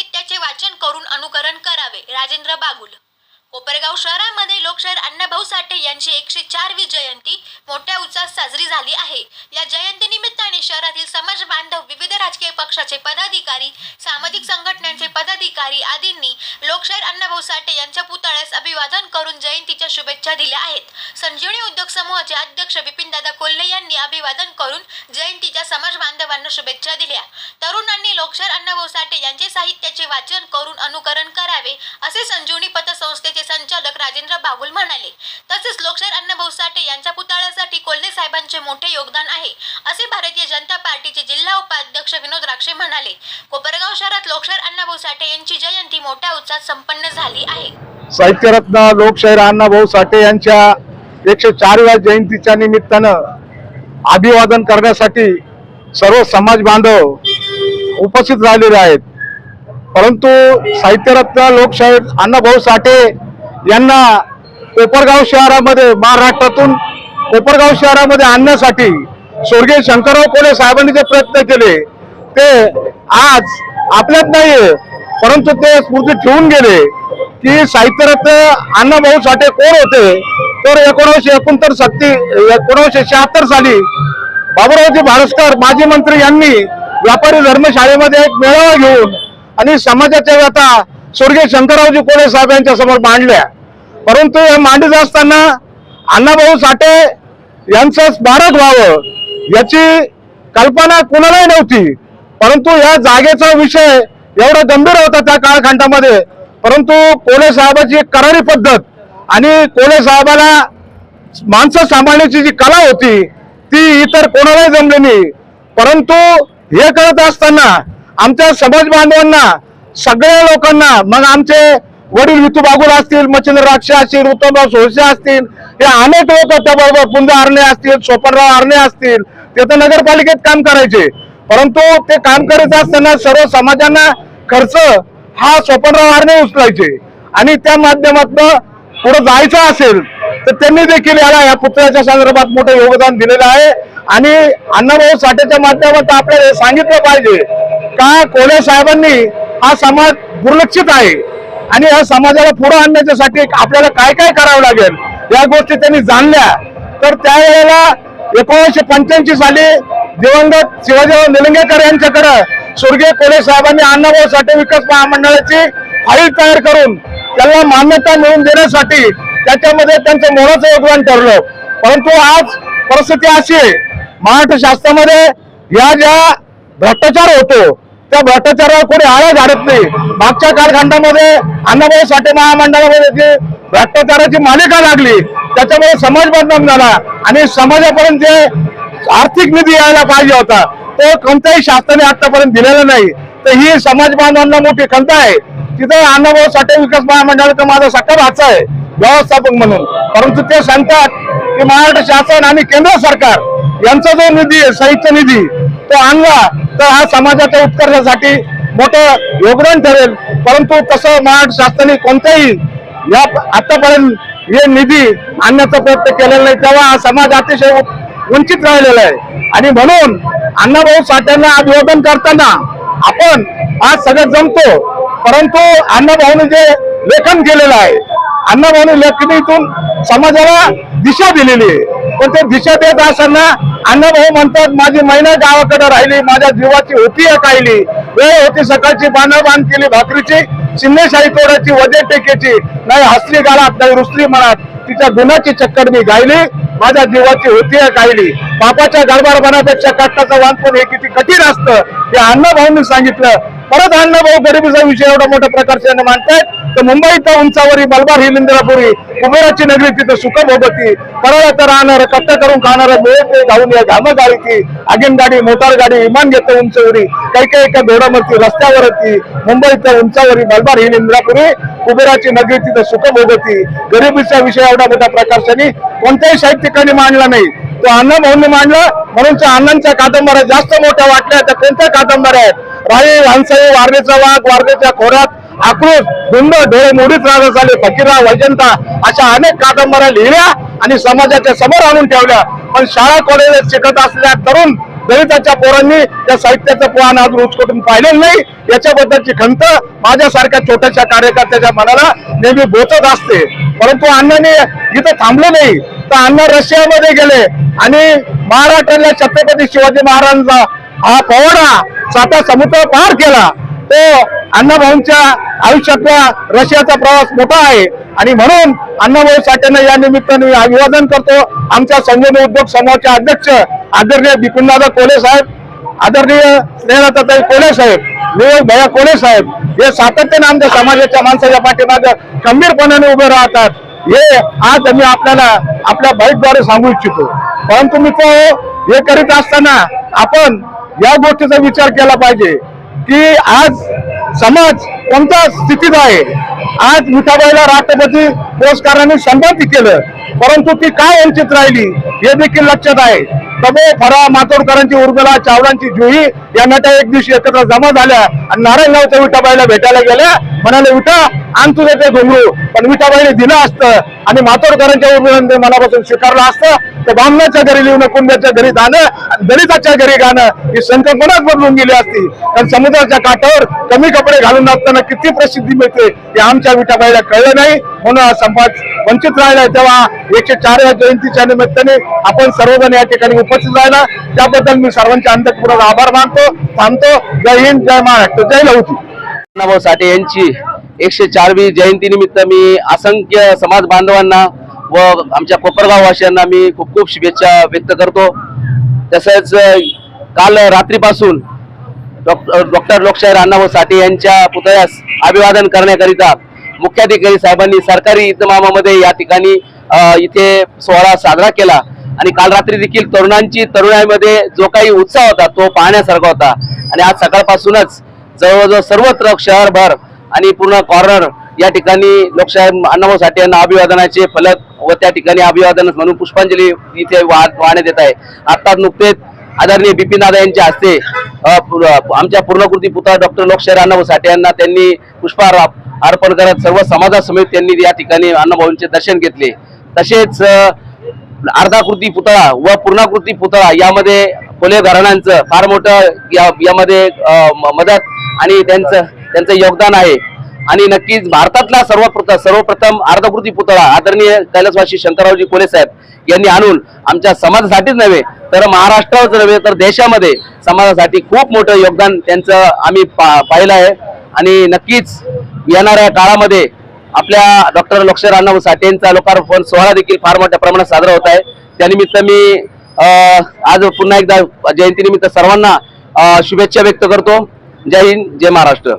साहित्याचे वाचन करून अनुकरण करावे. राजेंद्र बागुल. कोपरगाव शहरामध्ये लोकशाहीर अण्णाभाऊ साठे यांची एकशे चारवी जयंती मोठ्या उत्साहात साजरी झाली आहे. या जयंतीनिमित्ताने शहरातील समाज बांधव विविध राजकीय पक्षाचे पदाधिकारी सामाजिक संघटनांचे पदाधिकारी आदींनी लोकशाहीर अण्णाभाऊ साठे यांच्या पुतळ्यास अभिवादन करून जयंतीच्या शुभेच्छा दिल्या आहेत. संजीवनी उद्योग समूहाचे अध्यक्ष विपिनदादा कोल्हे यांनी अभिवादन करून जयंतीच्या समाज बांधवांना शुभेच्छा दिल्या. तरुणांनी लोकशाहीर अण्णाभाऊ साठे यांचे साहित्याचे वाचन करून अनुकरण करावे असे संजीवनी पतसंस्थेचे संचालक राजेंद्र बागुल म्हणाले. तसेच लोकशाहीर अण्णाभाऊ साठे यांच्या पुतळ्यासाठी कोल्हे साहेबांचे मोठे योगदान आहे असे भारतीय जनता पार्टीचे जिल्हा उपाध्यक्ष विनोद राक्षे म्हणाले. कोपरगाव शहरात लोकशाहीर अण्णाभाऊ साठे यांची जयंती मोठ्या उत्साहात संपन्न झाली आहे. साहित्यरत्न लोकशाहीर अण्णाभाऊ साठे यांच्या एकशे चारव्या जयंतीच्या निमित्तानं अभिवादन करण्यासाठी सर्व समाज बांधव उपस्थित राहिलेले आहेत. परंतु साहित्यरत्न लोकशाहीर अण्णाभाऊ साठे यांना कोपरगाव शहरामध्ये महाराष्ट्रातून कोपरगाव शहरामध्ये आणण्यासाठी स्वर्गीय शंकरराव कोले साहेबांनी जे प्रयत्न केले ते आज आपल्यात नाहीये. परंतु ते स्फूर्ती ठेवून गेले की साहित्यरत्न अण्णाभाऊ साठे कोण होते? तर एकोणीसशे एकोणतर सत्ती एकोणीसशे शहात्तर साली बाबुरावजी भारस्कर माजी मंत्री यांनी व्यापारी धर्मशाळेमध्ये एक मेळावा घेऊन आणि समाजाच्या व्यथा स्वर्गीय शंकररावजी कोळे साहेब यांच्या समोर मांडल्या. परंतु हे मांडत असताना अण्णाभाऊ साठे यांचं स्मारक व्हावं याची कल्पना कुणालाही नव्हती. परंतु या जागेचा विषय एवढा गंभीर होता त्या काळखंडामध्ये. परंतु कोले साहेबाची एक करारी पद्धत आणि कोले साहेबाला माणसं सांभाळण्याची जी कला होती ती इतर कोणालाही जमली नाही. परंतु हे करत असताना आमच्या समाज बांधवांना सगळ्या लोकांना मग आमचे वडील वितू बागुल असतील मच्छिंद्र राक्षे असतील उत्तमराव सोळसे असतील हे अनेक लोक त्याबरोबर पुंज आरणे असतील सोपनराव आरणे असतील ते तर नगरपालिकेत काम करायचे. परंतु ते काम करत असताना सर्व समाजांना खर्च हा सोपनराव आरने उचलायचे. आणि त्या माध्यमातून पुढे जायचं असेल तर त्यांनी देखील याला या पुतळ्याच्या संदर्भात मोठं योगदान दिलेलं आहे. आणि अण्णाभाऊ साठेच्या माध्यमात आपल्याला हे सांगितलं पाहिजे का कोले साहेबांनी हा समाज दुर्लक्षित आहे. आणि या समाजाला पुढे आणण्याच्यासाठी आपल्याला काय काय करावं लागेल या गोष्टी त्यांनी जाणल्या. तर त्यावेळेला एकोणीसशे पंच्याऐंशी साली दिवंगत शिवाजीराव निलंगेकर यांच्याकडे स्वर्गीय कोले साहेबांनी अण्णाभाऊ साठे विकास महामंडळाची फाईल तयार करून त्याला मान्यता मिळवून देण्यासाठी त्याच्यामध्ये त्यांचं मोलाचं योगदान ठरलं. परंतु आज परिस्थिती अशी आहे महाराष्ट्र शास्त्रामध्ये या ज्या भ्रष्टाचार होतो त्या भ्रष्टाचारावर कोणी आळा घालत नाही. मागच्या कालखंडामध्ये अण्णाभाऊ साठे महामंडळामध्ये जी भ्रष्टाचाराची मालिका लागली त्याच्यामुळे समाज बदनाम झाला आणि समाजापर्यंत जे आर्थिक निधी यायला पाहिजे होता तो कोणत्याही शासनाने आतापर्यंत दिलेला नाही. तर ही समाज बांधवांना मोठी खंत आहे. तिथं अण्णाभाऊ साठे विकास महामंडळाचा माझा सख्खा भाचा आहे. व्यवस्थापक म्हणून. परंतु ते सांगतात की महाराष्ट्र शासन आणि केंद्र सरकार यांचा जो निधी साहित्य निधी तो आणला तर हा समाजाच्या उत्कर्षासाठी मोठं योगदान ठरेल. परंतु तसं महाराष्ट्र शासनाने कोणत्याही या आतापर्यंत हे निधी आणण्याचा प्रयत्न केलेला नाही. तेव्हा हा समाज अतिशय वंचित राहिलेला आहे. आणि म्हणून अण्णाभाऊ साठ्यांना अभिवादन करताना आपण आज सगळं जमतो परंतु अण्णाभाऊने जे लेखन केलेलं आहे अण्णाभाऊने लेखणीतून समाजाला दिशा दिलेली आहे. पण ते दिशा देत असताना अण्णाभाऊ म्हणतात माझी महिना गावाकडे राहिली माझ्या जीवाची होती एक वेळ होती सकाळची बांधाबांध केली भाकरीची शिंदेशाही तोडाची वजे टेकेची नाही हसली गाळात नाही रुसली मनात. तिच्या गुणाची चक्कर मी गायली. माझ्या जीवाची होती गायली. बापाच्या पापाच्या गडबडपणापेक्षा कष्टाचं वाचपण हे किती कठीण असतं हे अण्णाभाऊंनी सांगितलं. परत अण्णाभाऊ गरिबीचा विषय एवढा मोठ्या प्रकारचे मांडतायत तर मुंबईच्या उंचावरी मलबार ही निंद्रापुरी कुबेराची नगरी तिथं सुख होती परळ तर राहणार कट्ट करून खाणार मिळते जाऊन या घाम गाडी ती. आगीन गाडी मोटार गाडी विमान घेते उंचवरी. काही काही एका घोडामरती रस्त्यावरती मुंबईच्या उंचावरी मलबार ही निंद्रापुरी कुबेराची नगरी तिथं सुख होती गरिबीचा विषय एवढा मोठ्या प्रकारच्यानी कोणत्याही साहित्यिकांनी मांडला नाही. तो अण्णा भाऊंनी मांडला म्हणून त्या अण्णांच्या कादंबऱ्या जास्त मोठ्या वाटल्या त्या कोणत्या कादंबऱ्या आहेत? राही हंसाई वारण्याचा वाघ वारण्याच्या खोऱ्यात आक्रोश धुंद डोळे मोडीत राहत झाले फकीरा वैजंता अशा अनेक कादंबऱ्या लिहिल्या आणि समाजाच्या समोर आणून ठेवल्या. पण शाळा कॉलेजात शिकत असलेल्या तरुण दलिताच्या पोरांनी त्या साहित्याचं पोहान आज रुचकटून पाहिलेलं नाही. याच्याबद्दलची खंत माझ्यासारख्या छोट्याशा कार्यकर्त्याच्या मनाला नेहमी बोचत असते. परंतु अण्णाने इथं थांबले नाही. तर अण्णा रशियामध्ये गेले आणि महाराष्ट्रातल्या छत्रपती शिवाजी महाराजांचा हा पवाडा साता समुद्र पार केला. तो अण्णाभाऊंच्या आयुष्यातला रशियाचा प्रवास मोठा आहे. आणि म्हणून अण्णाभाऊ साठेंना या निमित्ताने मी अभिवादन करतो. आमच्या संजय उद्योग समूहाचे अध्यक्ष आदरणीय बिपिनदादा कोले साहेब आदरणीय स्नेहलताताई कोले साहेब विवेक भैया कोले साहेब हे सातत्याने आमच्या समाजाच्या माणसाच्या पाठीमागे खंबीरपणाने उभे राहतात. हे आज आम्ही आपल्याला आपल्या बाईकद्वारे सांगू इच्छितो. परंतु मित्र हो, हे करीत असताना आपण या गोष्टीचा विचार केला पाहिजे की आज समाज कोणत्या स्थितीत आहे? आज मिठाबाईला राष्ट्रपती पुरस्काराने सन्मानित केलं. परंतु ती काय वंचित राहिली हे देखील लक्षात आहे. तबो फरा मातोडकरांची उर्मिला चावलांची जुही या त्या एक दिवशी एकत्र जमा झाल्या आणि नारायणगावच्या विठाबाईला भेटायला गेल्या. म्हणाले विठा आण तुझं ते घुमरू पण विठाबाईने दिलं असतं आणि मातोडकरांच्या उर्मिलांनी मनापासून स्वीकारलं असतं. तर ब्राह्मणाच्या घरी लिहून कुंभ्याच्या घरी जाणं आणि दलिताच्या घरी गाणं ही संकल्पनाच बदलून गेली असती. कारण समुद्राच्या काठावर कमी कपडे घालून असताना किती प्रसिद्धी मिळते हे आमच्या विठाबाईला कळलं नाही. म्हणून हा समाज वंचित राहिला तेव्हा एकशे चारव्या जयंतीच्या निमित्ताने आपण सर्वजण या ठिकाणी उपस्थित राहिला. त्याबद्दल मी सर्वांच्या अंतपूर्वक आभार मानतो थांबतो. जय हिंद जय महाराष्ट्र जय लवती अण्णाभाऊ साठे यांची एकशे चारवी जयंती निमित्त मी असंख्य समाज बांधवांना व आमच्या कोपरगाव वासियांना मी खूप खूप शुभेच्छा व्यक्त करतो. तसंच काल रात्रीपासून डॉक्टर डॉक्टर लोकशाहीर अण्णाभाऊ साठे यांच्या पुतळ्यास अभिवादन करण्याकरिता मुख्याधिकारी साहेबांनी सरकारी इतमामामध्ये या ठिकाणी इथे सोहळा साजरा केला. आणि काल रात्री देखील तरुणांची तरुणाईमध्ये जो काही उत्साह होता तो पाहण्यासारखा होता. आणि आज सकाळपासूनच जवळजवळ सर्वत्र शहरभर आणि पूर्ण कॉर्नर या ठिकाणी लोकशाही अण्णाभाऊ साठे यांना अभिवादनाचे फलक व त्या ठिकाणी अभिवादन म्हणून पुष्पांजली इथे वाहण्यात येत आहे. आता नुकतेच आदरणीय बिपिन दादा यांच्या हस्ते पु- आमच्या पूर्णकृती पुतळा डॉक्टर लोकशाहीर अण्णाभाऊ साठे यांना त्यांनी पुष्पहार अर्पण करत सर्व समाजासमेत त्यांनी या ठिकाणी अण्णाभाऊंचे दर्शन घेतले. तसेच अर्धाकृती पुतळा व पूर्णाकृती पुतळा यामध्ये कोले घराण्यांचं फार मोठं या- यामध्ये म- मदत आणि त्यांचं त्यांचं योगदान आहे. आणि नक्कीच भारतातला सर्वप्रथम सर्वप्रथम अर्धकृती पुतळा आदरणीय कैलासवासी शंकररावजी कोले साहेब यांनी आणून आमच्या समाजासाठीच नव्हे तर महाराष्ट्रावरच नव्हे तर देशामध्ये समाजासाठी खूप मोठं योगदान त्यांचं आम्ही पा- पाहिलं आहे. आणि नक्कीच येणाऱ्या काळामध्ये आपल्या डॉक्टर लक्ष अण्णाभाऊ साठे यांचा लोकार्पण सोहळा देखील फार मोठ्या प्रमाणात साजरा होत आहे. त्यानिमित्त मी आज पुन्हा एकदा जयंतीनिमित्त सर्वांना शुभेच्छा व्यक्त करतो. जय हिंद जय महाराष्ट्र.